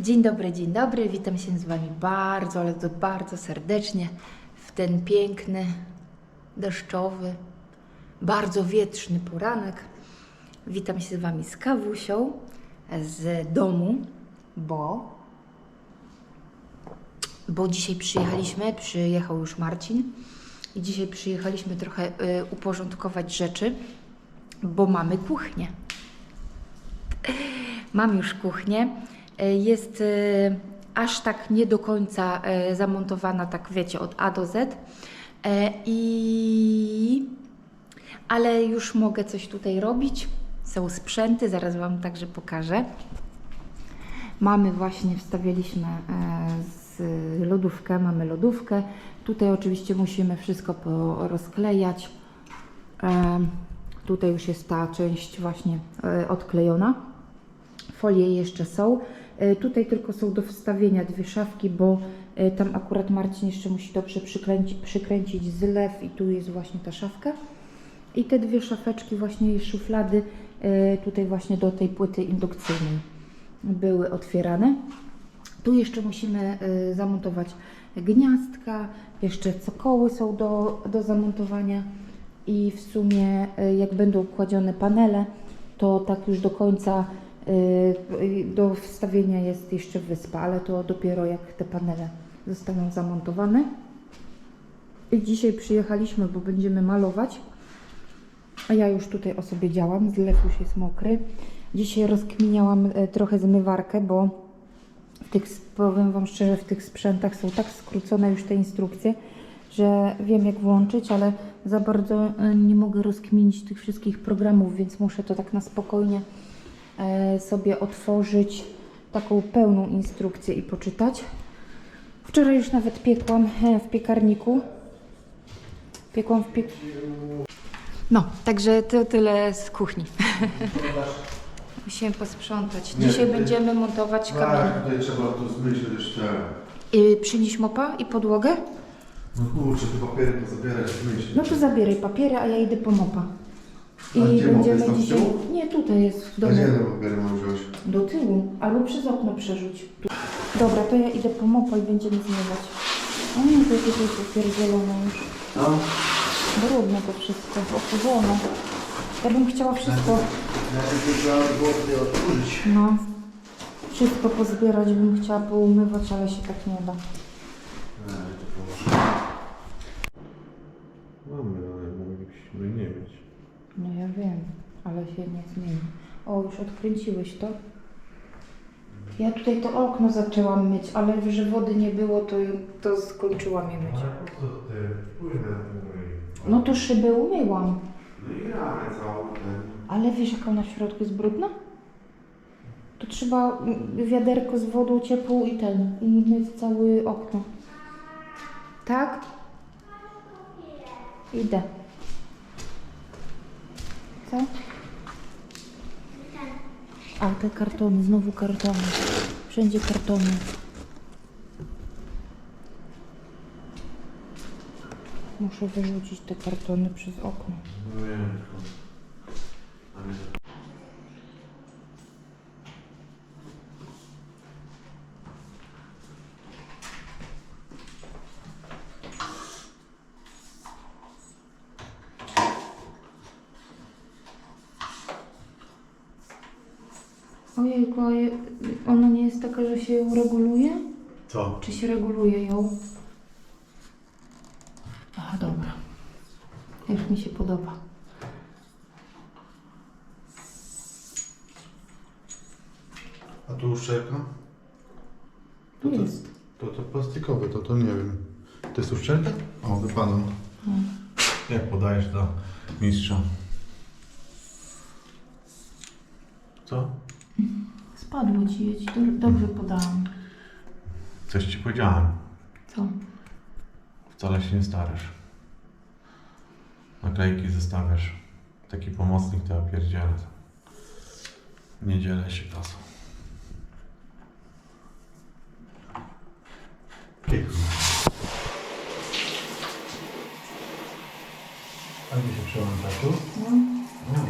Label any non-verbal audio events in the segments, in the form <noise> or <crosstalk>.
Dzień dobry, dzień dobry. Witam się z Wami bardzo, ale to bardzo serdecznie w ten piękny, deszczowy, bardzo wietrzny poranek. Witam się z Wami z kawusią z domu, bo, bo dzisiaj przyjechaliśmy, przyjechał już Marcin i dzisiaj przyjechaliśmy trochę y, uporządkować rzeczy, bo mamy kuchnię. Mam już kuchnię. E, Jest e, aż tak nie do końca e, zamontowana, tak wiecie, od A do Z. I... Ale już mogę coś tutaj robić. Są sprzęty, zaraz Wam także pokażę. Mamy właśnie, wstawialiśmy e, z lodówkę, mamy lodówkę. Tutaj oczywiście musimy wszystko porozklejać. E, Tutaj już jest ta część właśnie odklejona. Folie jeszcze są. E, Tutaj tylko są do wstawienia dwie szafki, bo e, tam akurat Marcin jeszcze musi dobrze przykręci, przykręcić zlew i tu jest właśnie ta szafka. I te dwie szafeczki właśnie szuflady e, tutaj właśnie do tej płyty indukcyjnej były otwierane. Tu jeszcze musimy zamontować gniazdka, jeszcze cokoły są do, do zamontowania i w sumie jak będą kładzione panele, to tak już do końca do wstawienia jest jeszcze wyspa, ale to dopiero jak te panele zostaną zamontowane. I dzisiaj przyjechaliśmy, bo będziemy malować. A ja już tutaj o sobie działam, zlew już jest mokry. Dzisiaj rozkminiałam e, trochę zmywarkę, bo w tych, powiem Wam szczerze, w tych sprzętach są tak skrócone już te instrukcje, że wiem jak włączyć, ale za bardzo e, nie mogę rozkminić tych wszystkich programów, więc muszę to tak na spokojnie sobie otworzyć taką pełną instrukcję i poczytać. Wczoraj już nawet piekłam e, w piekarniku. Piekłam w piek... No, także to tyle z kuchni. <laughs> Musimy posprzątać. Nie, Dzisiaj ty- będziemy montować kamień. Tak, tutaj trzeba to zmyśleć jeszcze. Y, przynieść mopa i podłogę? No kurczę, te papiery pozabierać, zmyśleć. No to zabieraj papiery, a ja idę po mopa. I A gdzie będziemy jest tam dzisiaj. tyłu? Nie, tutaj jest w domu. gdzie mam wziąć? Do tyłu. Albo przez okno przerzuć. Tu. Dobra, to ja idę po mopa i będziemy zmywać. O nie, to jakieś jest upierdzielone już. No. Brudne to wszystko, okurzone. Ja bym chciała wszystko, Ja tylko trzeba było tutaj otworzyć. no, wszystko pozbierać, bym chciała poumywać, ale się tak nie da. Mamy, ale moglibyśmy nie mieć. No ja wiem, ale się nie zmieni. O, już odkręciłeś to? Ja tutaj to okno zaczęłam myć, ale że wody nie było, to, to skończyłam je myć. co ty? Pójdę na. No to szybę umyłam. No i ramę całą ten. Ale wiesz, jaka ona w środku jest brudna? To trzeba wiaderko z wodą ciepłą i ten, i myć całe okno. Tak? Idę. Co? A, te kartony, znowu kartony. Wszędzie kartony. Muszę wyrzucić te kartony przez okno. No. Ojejku, a je, taka, że się ją reguluje? Co? Czy się reguluje ją? Aha, dobra. Już mi się podoba. A tu uszczelka? To, to, jest. to, to plastikowe, to to nie wiem. To jest uszczelka? O, wypadam. No. Jak podajesz do mistrza? Co? Spadło ci, ja ci do, dobrze podałam. Coś ci powiedziałem. Co? Wcale się nie starasz. Naklejki zostawiasz. Taki pomocnik to ja pierdzielę. Nie dzielę się kasą. A gdzie się przełącza tu? No. No.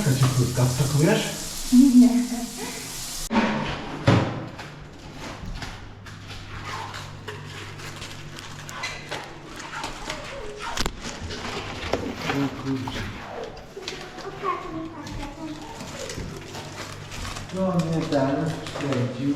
No jaka cieplutka, wskakujesz? Nie. No nie ten, śledził.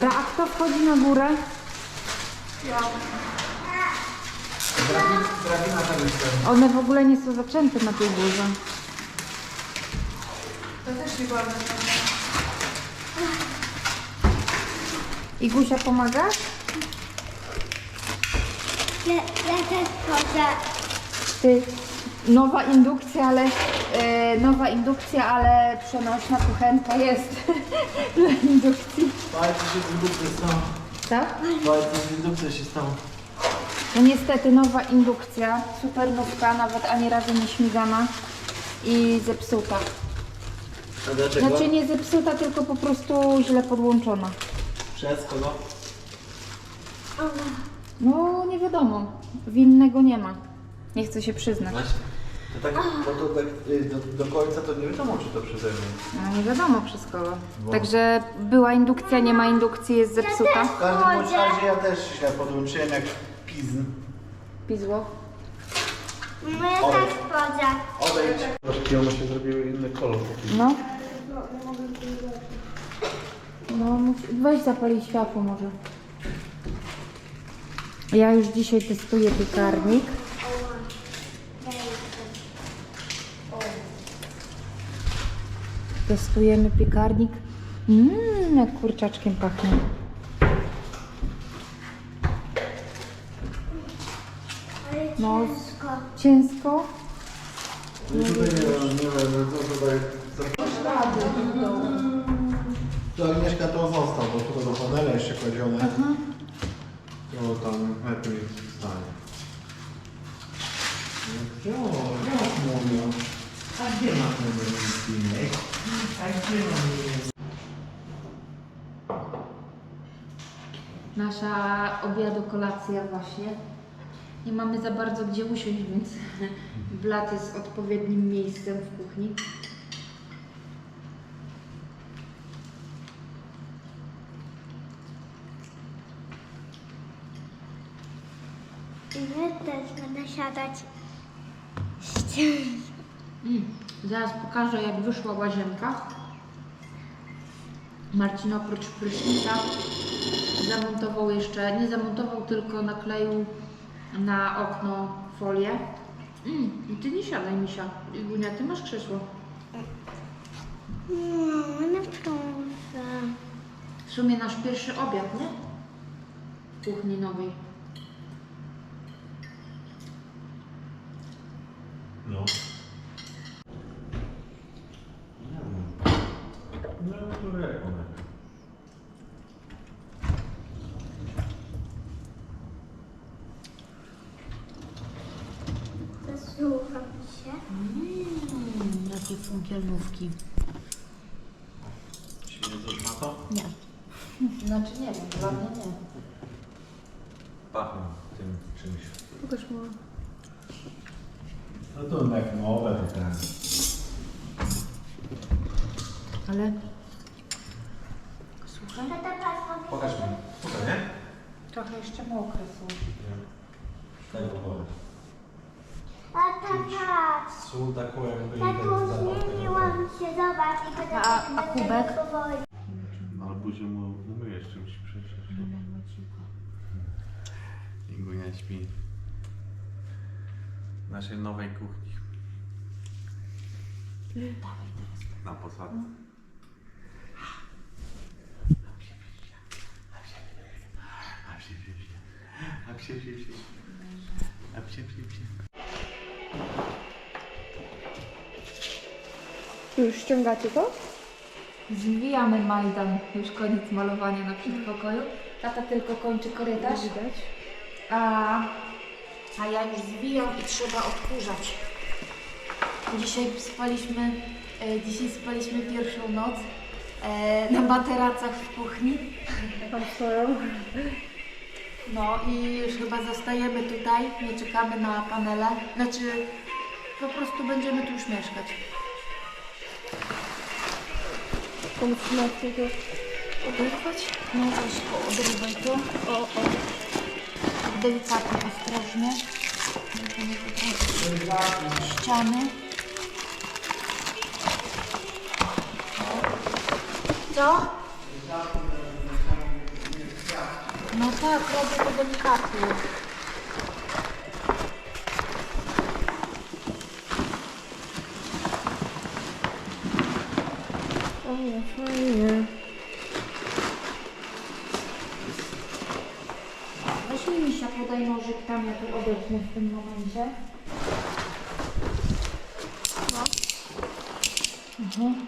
A kto wchodzi na górę? Drabina tam jest. One w ogóle nie są zaczęte na tej górze. To też nie byłam na Igusia pomagasz? Ja, ja też chodzę. Ty, nowa indukcja, ale e, nowa indukcja, ale przenośna kuchenka jest <laughs> dla indukcji. Palce się w indukcji stało. Tak? Palce w indukcji się stało. No niestety nowa indukcja, super nówka, nawet ani razu nie śmigana i zepsuta. A dlaczego? Znaczy nie zepsuta, tylko po prostu źle podłączona. Przez kogo? No nie wiadomo, winnego nie ma. Nie chcę się przyznać. Właśnie. To tak, bo to tak y, do, do końca to nie wiadomo, czy to przeze mnie. No nie wiadomo przez kogo. Bo- Także była indukcja, nie ma indukcji, jest zepsuta. W każdym bądź razie ja też źle podłączyłem jak pizn. Pizło. No ja też chodzę. Odejdź. Troszkę one się zrobiły inny kolor. No. No, musi- weź zapalić światło może. Ja już dzisiaj testuję piekarnik. Testujemy piekarnik. Mmm, jak kurczaczkiem pachnie. Ale No. ciężko. No tutaj nie wiem, nie wiem, co tutaj... To Agnieszka to został, bo tutaj do panela jeszcze kładzione. To tam lepiej stanie. No, jak mówią? A gdzie numer inny? A gdzie mam Nasza obiadu kolacja właśnie. Nie mamy za bardzo gdzie usiąść, więc <laughs> blat jest odpowiednim miejscem w kuchni. I my też będę siadać. Ściężko. Mm, zaraz pokażę jak wyszła łazienka. Marcin oprócz prysznica zamontował jeszcze, nie zamontował, tylko nakleił na okno folię. Mm, I ty nie siadaj, Misia. Gunia, ty masz krzesło. No, no proszę. W sumie nasz pierwszy obiad, nie? W kuchni nowej. No. Nie wiem. No, to jak one? Zasłucham się. Mmm, jakie funkielnówki. Śmiedzą na to? Nie. Znaczy nie wiem, dla mnie nie. Pachną tym czymś. Pokaż mu. No to jak nowe to ten. Ale... Słuchaj, Tata patrz, Pokaż mi. Tutaj, nie? trochę jeszcze mokre są. Tego powiedz. Tata patrz. Sól taką jakby... Tato, zmieniłam się, zobacz. I będę A- a będę kubek? powoli. No buzię mu umyjesz czymś przecież. I Gunia śpi. W naszej nowej kuchni. Na posadce. A psie, psie, psie. A psie, psie, psie. A psie, psie, psie. Już ściągacie to? Zwijamy Majdan, już koniec malowania na przedpokoju. Tata tylko kończy korytarz, Widać. a, a ja już zwijam i trzeba odkurzać. Dzisiaj spaliśmy, e, dzisiaj spaliśmy pierwszą noc e, na materacach w kuchni. Tam stoją. No i już chyba zostajemy tutaj, nie czekamy na panele. Znaczy, po prostu będziemy tu już mieszkać. Pomóc na tego. Oderwać? No weź, oderwaj to. O, o. Tak Delikatnie, ostrożnie. Ściany. Co? No tak, robię to delikatnie. O, fajnie. Weź mi misia, podaj nożyk tam, ja tu odetnę w tym momencie. No. Mhm.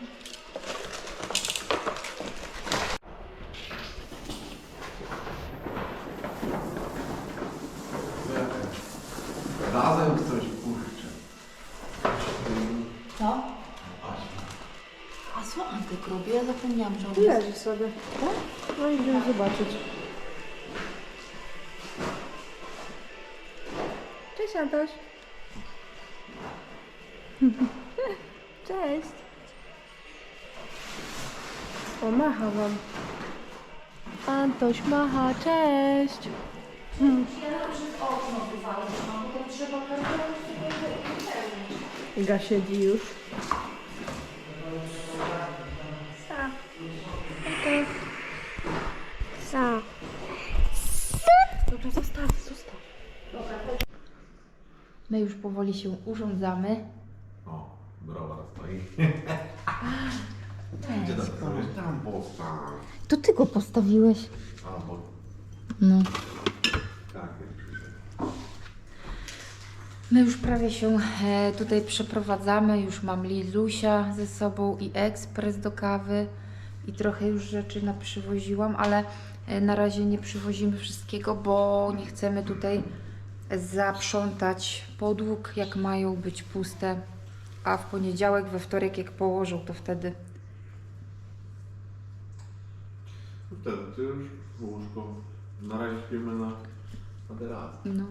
Razem coś kurczę. Co? A co Antek robi? Ja zapomniałam, że on jest. Leży sobie. No idziemy zobaczyć. Cześć Antoś. <laughs> Cześć. O, macha wam. Antoś macha, cześć. Iga siedzi już. Dobra, zostaw, zostaw. My już powoli się urządzamy. O, browar stoi. <laughs> Gdzie tam postawisz? Tam postaw. To ty go postawiłeś. A, bo No. tak. My już prawie się e, tutaj przeprowadzamy. Już mam Lilusia ze sobą i ekspres do kawy. I trochę już rzeczy naprzywoziłam, ale na razie nie przywozimy wszystkiego, bo nie chcemy tutaj zaprzątać podłóg, jak mają być puste. A w poniedziałek, we wtorek, jak położą, to wtedy Wtedy ty już łóżko. Na razie śpimy na materacji. no.